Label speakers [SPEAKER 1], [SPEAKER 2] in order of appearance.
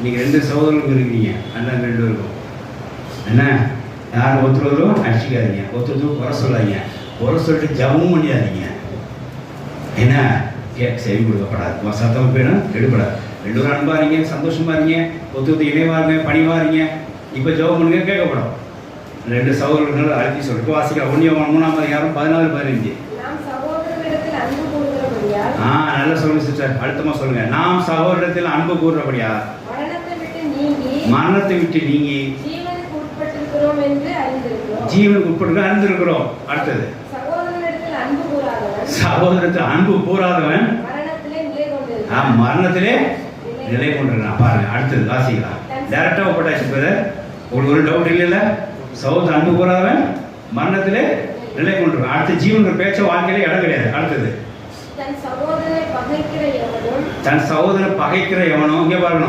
[SPEAKER 1] இன்னைக்கு ரெண்டு சகோதரர்களும் இருக்கிறீங்க. அண்ணன் ரெண்டு பேருக்கும் என்ன யார் ஒருத்தர் ஒருத்தரும் அடிச்சுக்காதீங்க. ஒருத்தர் குறை சொல்லாதீங்க. குறை சொல்லிட்டு ஜபமும் பண்ணிடாதீங்க என்ன செவி கொடுக்கப்படாது. சத்தம் போயிடும் எடுப்படாது ரெண்டு பேரும் அன்பா இருங்க சந்தோஷமா இருங்க. ஒத்து ஒத்து இணைவா இருங்க பணிவா இருங்க. இப்போ ஜெபம் பண்ணுங்க கேட்கப்படும். ரெண்டு சகோதரர்கள் அழுத்தி சொல்லிட்டு வாசிக்கலாம் ஒன்றிய மூணாம் அதிகாரம் பதினாறு பதினஞ்சு ஆ நல்லா சொல்லுங்க சிஸ்டர். அழுத்தமா சொல்லுங்க. நாம் சகோதரத்தில் அன்பு கூறுறபடியா
[SPEAKER 2] மரணத்தை விட்டு நீங்கி ஜீவனுக்கு
[SPEAKER 1] உட்பட்டு அறிந்திருக்கிறோம். அடுத்தது. சகோதரத்தில் அன்பு கூறாதவன்
[SPEAKER 2] மரணத்திலே நிலை கொண்டிருக்கிறான்.
[SPEAKER 1] பாருங்க அடுத்தது வாசிக்கலாம். டேரக்டா ஒப்பட்டாச்சு பிரதர் உங்களுக்கு ஒரு டவுட் இல்லைல்ல. சகோதர அன்பு கூறாதவன் மரணத்திலே நிலை கொண்டிருக்கான் அடுத்து ஜீவனுக்கு பேச்ச வாழ்க்கையில இடம் கிடையாது. அடுத்தது.
[SPEAKER 2] தன் சகோதரனை பகைக்கிற எவனும்
[SPEAKER 1] சகோதரனை இங்கே பாருங்க.